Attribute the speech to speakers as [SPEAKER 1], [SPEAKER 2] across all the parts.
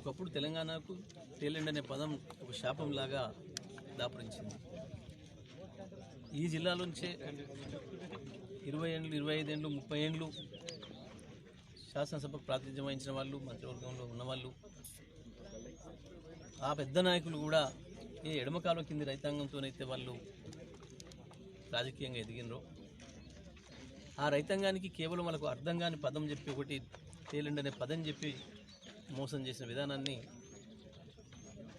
[SPEAKER 1] ఒకప్పుడు తెలంగాణకు తేలిండి అనే పదం ఒక శాపంలాగా దాపురించింది. ఈ జిల్లాలోంచే ఇరవై ఏండ్లు ఇరవై ఐదేండ్లు ముప్పై ఏండ్లు శాసనసభకు ప్రాతినిధ్యం వహించిన వాళ్ళు మంత్రివర్గంలో ఉన్నవాళ్ళు ఆ పెద్ద నాయకులు కూడా ఏ ఎడమకాలం కింది రైతాంగంతోనైతే వాళ్ళు రాజకీయంగా ఎదిగినరో ఆ రైతాంగానికి కేవలం వాళ్ళకు అర్థం కాని పదం చెప్పి ఒకటి తేలిండనే అనే పదం చెప్పి మోసం చేసిన విధానాన్ని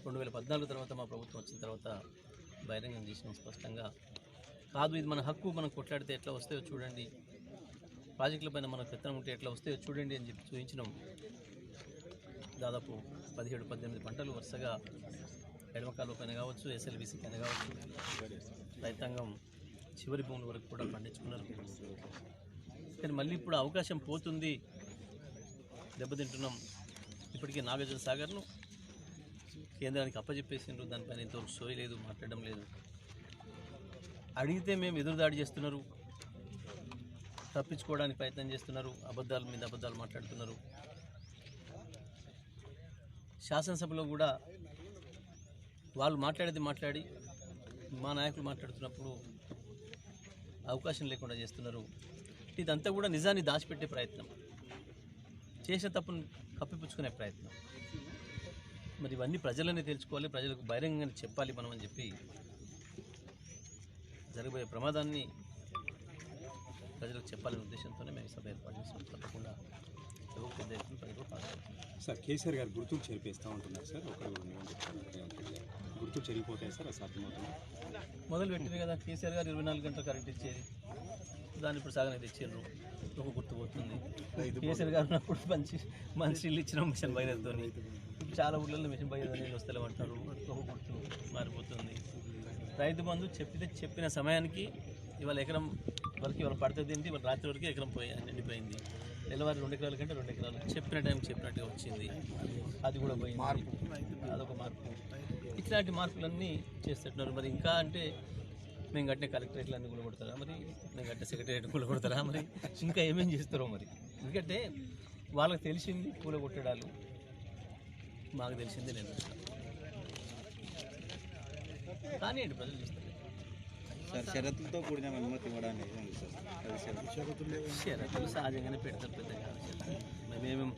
[SPEAKER 1] రెండు వేల పద్నాలుగు తర్వాత మా ప్రభుత్వం వచ్చిన తర్వాత బహిరంగం చేసినాం స్పష్టంగా కాదు ఇది మన హక్కు మనం కొట్లాడితే ఎట్లా వస్తాయో చూడండి ప్రాజెక్టులపైన మనకు పెత్తనం ఉంటే ఎట్లా వస్తాయో చూడండి అని చెప్పి చూపించినాం. దాదాపు పదిహేడు పద్దెనిమిది పంటలు వరుసగా ఎడమకాలు పైన కావచ్చు ఎస్ఎల్బీసీ పైన కావచ్చు రైతాంగం చివరి భూముల వరకు కూడా పండించుకున్నారు. కానీ మళ్ళీ ఇప్పుడు అవకాశం పోతుంది దెబ్బతింటున్నాం. ఇప్పటికే నాగార్జున సాగర్ను కేంద్రానికి అప్పచెప్పేసిండ్రు దానిపైన ఇంతవరకు సోయి లేదు మాట్లాడడం లేదు. అడిగితే మేము ఎదురుదాడి చేస్తున్నారు. తప్పించుకోవడానికి ప్రయత్నం చేస్తున్నారు. అబద్ధాల మీద అబద్ధాలు మాట్లాడుతున్నారు. శాసనసభలో కూడా వాళ్ళు మాట్లాడేది మాట్లాడి మా నాయకులు మాట్లాడుతున్నప్పుడు అవకాశం లేకుండా చేస్తున్నారు. ఇదంతా కూడా నిజాన్ని దాచిపెట్టే ప్రయత్నం. చేసిన తప్పును కప్పిపుచ్చుకునే ప్రయత్నం. మరి ఇవన్నీ ప్రజలనే తెలుసుకోవాలి ప్రజలకు బహిరంగంగా చెప్పాలి మనం అని చెప్పి జరగబోయే ప్రమాదాన్ని ప్రజలకు చెప్పాలనే ఉద్దేశంతోనే మేము సభ ఏర్పాటు చేస్తాం తప్పకుండా ఎవరు పెద్ద ఎత్తున ప్రజలు పాల్గొంటారు
[SPEAKER 2] సార్ కేసీఆర్ గారు గుర్తులు చెరిపేస్తూ ఉంటున్నారు సార్. ఒకరు. గుర్తులు చెరిగిపోతాయి సార్ అసాధ్యమవుతుంది.
[SPEAKER 1] మొదలు పెట్టింది కదా కేసీఆర్ గారు ఇరవై నాలుగు గంటలు కరెంట్ ఇచ్చేది. దాన్ని ఇప్పుడు సగం తెచ్చారు ఒక గుర్తు పోతుంది. కేసీఆర్ గారు ఉన్నప్పుడు మంచి మంచి ఇల్లు ఇచ్చిన మిషన్ ఇప్పుడు చాలా ఊళ్ళలో మిషన్ బయలుదేరి నీళ్ళు వస్తలేమంటారు ఒక గుర్తు మారిపోతుంది. రైతు బంధు చెప్పితే చెప్పిన సమయానికి ఇవాళ ఎకరం వరకు ఇవాళ పడుతుంది ఏంటి ఇవాళ రాత్రి వరకు ఎకరం పోయి నిండిపోయింది. తెల్లవారి రెండు ఎకరాల కంటే రెండు ఎకరాలు. చెప్పిన టైం చెప్పినట్టుగా వచ్చింది. అది కూడా పోయింది. అదొక మార్పు. ఇట్లాంటి మార్పులన్నీ చేస్తున్నారు మరి ఇంకా అంటే మేము కట్టిన కలెక్టరేట్లు అన్నీ కూడా కొడతారా మరి? మేము కట్టిన సెక్రటరియట్ కూడా కొడతారా మరి? ఇంకా ఏమేం చేస్తారో మరి? ఎందుకంటే వాళ్ళకి తెలిసింది పూల కొట్టడాలు. మాకు తెలిసింది నేను. కానీ ఏంటి ప్రజలు చేస్తారు?
[SPEAKER 3] సార్ షరతులతో కూడిన అనుమతి ఇవ్వడానికి.
[SPEAKER 1] షరతులు సహజంగానే పెడతారు పెద్దగా. మేమేం